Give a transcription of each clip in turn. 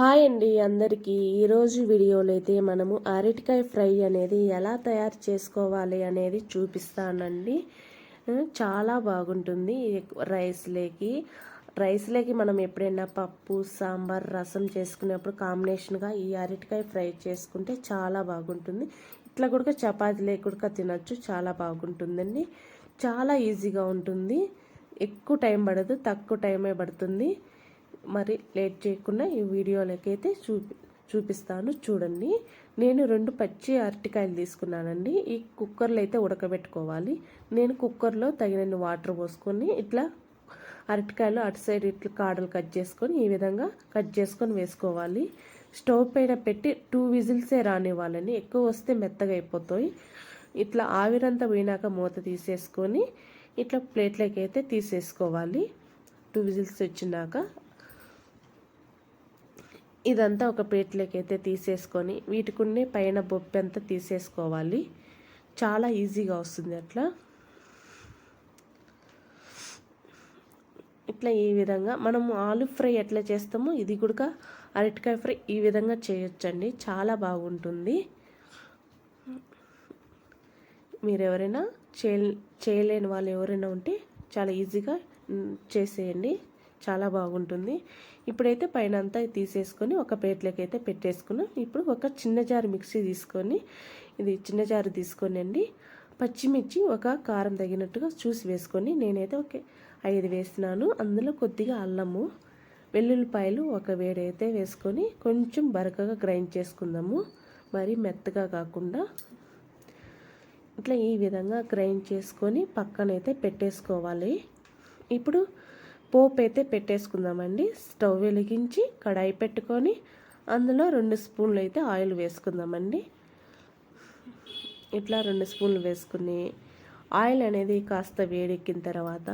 Hi అండి అందరికీ. ఈరోజు వీడియోలో అయితే మనము అరటికాయ ఫ్రై అనేది ఎలా తయారు చేసుకోవాలి అనేది చూపిస్తానండి. చాలా బాగుంటుంది. ఎక్- రైస్లోకి రైస్లోకి మనం ఎప్పుడైనా పప్పు సాంబార్ రసం చేసుకునేప్పుడు కాంబినేషన్గా ఈ అరటికాయ ఫ్రై చేసుకుంటే చాలా బాగుంటుంది. ఇట్లా కూడా చపాతీ లేకుండా తినచ్చు. చాలా బాగుంటుందండి. చాలా ఈజీగా ఉంటుంది. ఎక్కువ టైం పడదు తక్కువ టైమే పడుతుంది. మరి లేట్ చేయకుండా ఈ వీడియోలోకి అయితే చూపి చూపిస్తాను చూడండి. నేను రెండు పచ్చి అరటికాయలు తీసుకున్నానండి. ఈ కుక్కర్లో అయితే ఉడకబెట్టుకోవాలి. నేను కుక్కర్లో తగినన్ని వాటర్ పోసుకొని ఇట్లా అరటికాయలు అటు సైడ్ ఇట్లా కాడలు కట్ చేసుకొని ఈ విధంగా కట్ చేసుకొని వేసుకోవాలి. స్టవ్ పైన పెట్టి టూ విజిల్సే రానివ్వాలని ఎక్కువ వస్తే మెత్తగా అయిపోతాయి. ఇట్లా ఆవిరంతా పోయినాక మూత తీసేసుకొని ఇట్లా ప్లేట్లోకి అయితే తీసేసుకోవాలి. టూ విజిల్స్ వచ్చినాక ఇదంతా ఒక ప్లేట్లోకి అయితే తీసేసుకొని వీటికున్నే పైన బొప్పి అంతా తీసేసుకోవాలి. చాలా ఈజీగా వస్తుంది అట్లా. ఇట్లా ఈ విధంగా మనం ఆలు ఫ్రై ఎట్లా చేస్తామో ఇది కూడా అరటికాయ ఫ్రై ఈ విధంగా చేయొచ్చండి. చాలా బాగుంటుంది. మీరు ఎవరైనా చేయలేని వాళ్ళు ఎవరైనా ఉంటే చాలా ఈజీగా చేసేయండి. చాలా బాగుంటుంది. ఇప్పుడైతే పైన అంతా తీసేసుకొని ఒక ప్లేట్లోకి అయితే పెట్టేసుకున్నాం. ఇప్పుడు ఒక చిన్న జారు మిక్సీ తీసుకొని ఇది చిన్న జారు తీసుకొని అండి పచ్చిమిర్చి ఒక కారం తగినట్టుగా చూసి వేసుకొని నేనైతే ఒక ఐదు వేస్తున్నాను. అందులో కొద్దిగా అల్లము వెల్లుల్లిపాయలు ఒక వేడైతే వేసుకొని కొంచెం బరకగా గ్రైండ్ చేసుకుందాము. మరి మెత్తగా కాకుండా ఇట్లా ఈ విధంగా గ్రైండ్ చేసుకొని పక్కనైతే పెట్టేసుకోవాలి. ఇప్పుడు పోపు అయితే పెట్టేసుకుందామండి. స్టవ్ వెలిగించి కడాయి పెట్టుకొని అందులో రెండు స్పూన్లు అయితే ఆయిల్ వేసుకుందామండి. ఇట్లా రెండు స్పూన్లు వేసుకుని ఆయిల్ అనేది కాస్త వేడెక్కిన తర్వాత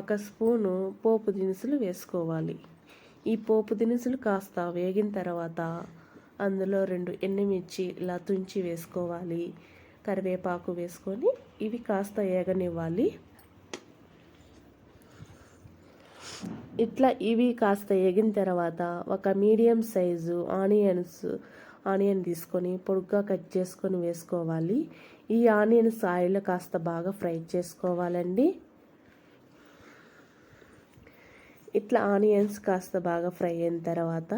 ఒక స్పూను పోపు దినుసులు వేసుకోవాలి. ఈ పోపు దినుసులు కాస్త వేగిన తర్వాత అందులో రెండు ఎండుమిర్చి ఇలా తుంచి వేసుకోవాలి. కరివేపాకు వేసుకొని ఇవి కాస్త వేగనివ్వాలి ఇట్లా ఇవి కాస్త ఎగిన తర్వాత ఒక మీడియం సైజు ఆనియన్స్ ఆనియన్ తీసుకొని పొడుగ్గా కట్ చేసుకొని వేసుకోవాలి. ఈ ఆనియన్స్ ఆయిల్ కాస్త బాగా ఫ్రై చేసుకోవాలండి. ఇట్లా ఆనియన్స్ కాస్త బాగా ఫ్రై అయిన తర్వాత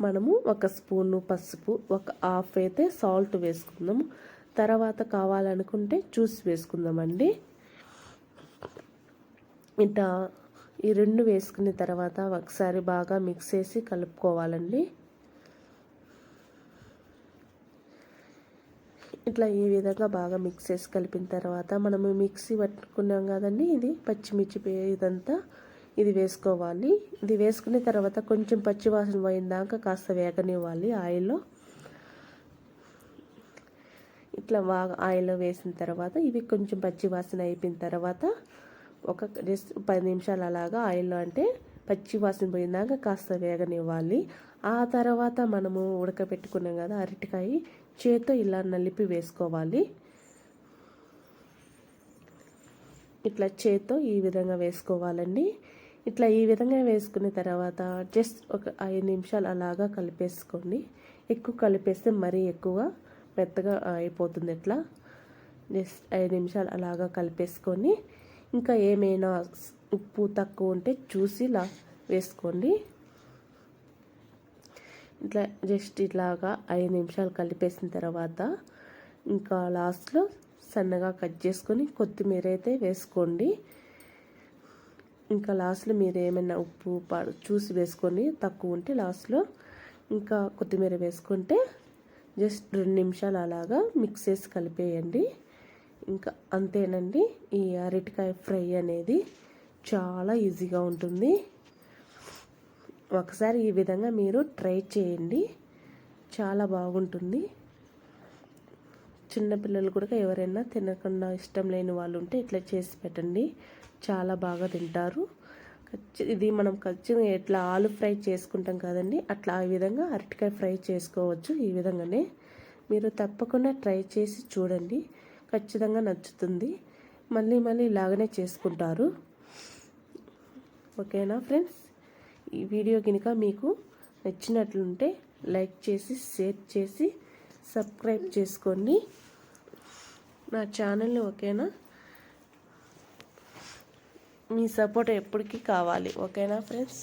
మనము ఒక స్పూను పసుపు ఒక హాఫ్ అయితే సాల్ట్ వేసుకుందాము తర్వాత కావాలనుకుంటే జ్యూస్ వేసుకుందామండి. ఇట్లా ఈ రెండు వేసుకున్న తర్వాత ఒకసారి బాగా మిక్స్ చేసి కలుపుకోవాలండి. ఇట్లా ఈ విధంగా బాగా మిక్స్ చేసి కలిపిన తర్వాత మనము మిక్సీ పట్టుకున్నాం కదండి ఇది పచ్చిమిర్చి ఇదంతా ఇది వేసుకోవాలి. ఇది వేసుకున్న తర్వాత కొంచెం పచ్చివాసన పోయిందాక కాస్త వేగనివ్వాలి ఆయిల్లో. ఇట్లా బాగా ఆయిల్లో వేసిన తర్వాత ఇవి కొంచెం పచ్చివాసన అయిపోయిన తర్వాత ఒక జస్ట్ పది నిమిషాలు అలాగా ఆయిల్లో అంటే పచ్చి వాసన పోయినాక కాస్త వేగనివ్వాలి. ఆ తర్వాత మనము ఉడకబెట్టుకున్నాం కదా అరటికాయ చేత్తో ఇలా నలిపి వేసుకోవాలి. ఇట్లా చేత్తో ఈ విధంగా వేసుకోవాలండి. ఇట్లా ఈ విధంగా వేసుకున్న తర్వాత జస్ట్ ఒక ఐదు నిమిషాలు అలాగా కలిపేసుకోండి. ఎక్కువ కలిపేస్తే మరీ ఎక్కువ మెత్తగా అయిపోతుంది. ఇట్లా జస్ట్ ఐదు నిమిషాలు అలాగా కలిపేసుకొని ఇంకా ఏమైనా ఉప్పు తక్కువ ఉంటే చూసి ఇలా వేసుకోండి. ఇట్లా జస్ట్ ఇట్లాగా ఐదు నిమిషాలు కలిపేసిన తర్వాత ఇంకా లాస్ట్లో సన్నగా కట్ చేసుకొని కొత్తిమీర అయితే వేసుకోండి. ఇంకా లాస్ట్లో మీరు ఏమైనా ఉప్పు ప- చూసి వేసుకొని తక్కువ ఉంటే లాస్ట్లో ఇంకా కొత్తిమీర వేసుకుంటే జస్ట్ రెండు నిమిషాలు అలాగా మిక్స్ చేసి కలిపేయండి. ఇంకా అంతేనండి. ఈ అరటికాయ ఫ్రై అనేది చాలా ఈజీగా ఉంటుంది. ఒకసారి ఈ విధంగా మీరు ట్రై చేయండి. చాలా బాగుంటుంది. చిన్నపిల్లలు కూడా ఎవరైనా తినకుండా ఇష్టం లేని వాళ్ళు ఉంటే ఇట్లా చేసి పెట్టండి. చాలా బాగా తింటారు. ఇది మనం ఖచ్చితంగా ఎట్లా ఆలు ఫ్రై చేసుకుంటాం కదండి అట్లా ఆ విధంగా అరటికాయ ఫ్రై చేసుకోవచ్చు ఈ విధంగానే. మీరు తప్పకుండా ట్రై చేసి చూడండి. ఖచ్చితంగా నచ్చుతుంది. మళ్ళీ మళ్ళీ ఇలాగనే చేసుకుంటారు. ఓకేనా ఫ్రెండ్స్? ఈ వీడియో కనుక మీకు నచ్చినట్లుంటే లైక్ చేసి షేర్ చేసి సబ్స్క్రైబ్ చేసుకోండి. నా ఛానల్ని ఓకేనా? మీ సపోర్ట్ ఎప్పటికీ కావాలి. ఓకేనా ఫ్రెండ్స్?